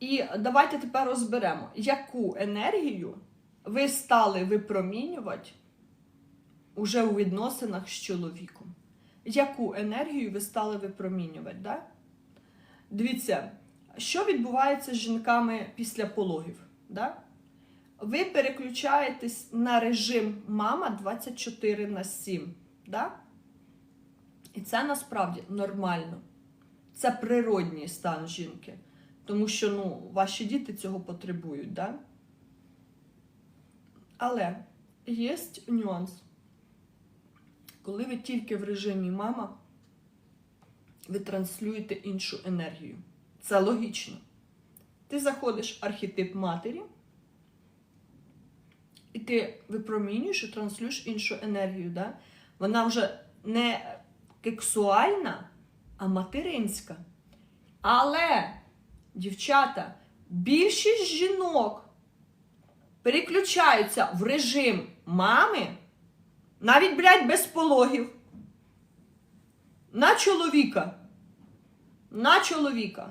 І давайте тепер розберемо, яку енергію ви стали випромінювати уже у відносинах з чоловіком. Яку енергію ви стали випромінювати? Да? Дивіться, що відбувається з жінками після пологів? Да? Ви переключаєтесь на режим мама 24 на 7. Да? І це насправді нормально. Це природній стан жінки. Тому що ну, ваші діти цього потребують. Да? Але є нюанс. Коли ви тільки в режимі мама, ви транслюєте іншу енергію. Це логічно. Ти заходиш в архетип матері, і ти випромінюєш і транслюєш іншу енергію. Да? Вона вже не кексуальна, а материнська. Але, дівчата, більшість жінок переключаються в режим мами, навіть, блядь, без пологів, на чоловіка. На чоловіка.